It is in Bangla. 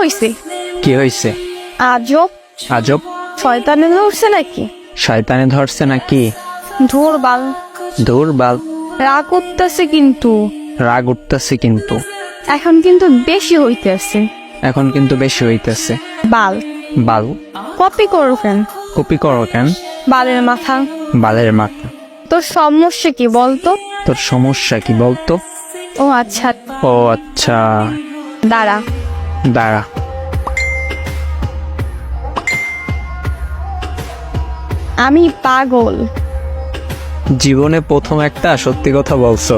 হইছে? কি হয়েছে আজব। আজব? শয়তানে ধরছে নাকি? শয়তানে ধরছে নাকি? ধর বাল বাল রাগ করতেছে কিন্তু। রাগ উঠতেছে কিন্তু। এখন কিন্তু বেশি হইতেছে। এখন কিন্তু বেশি হইতেছে। বাল। বাল। কপি করো কেন? কপি করো কেন? বালের মাথা। বালের মাথা। তোর সমস্যা কি বলতো? তোর সমস্যা কি বলতো? ও আচ্ছা। ও আচ্ছা। দাঁড়া। দাঁড়া। আমি পাগল। জীবনে প্রথম একটা সত্যি কথা বলছো।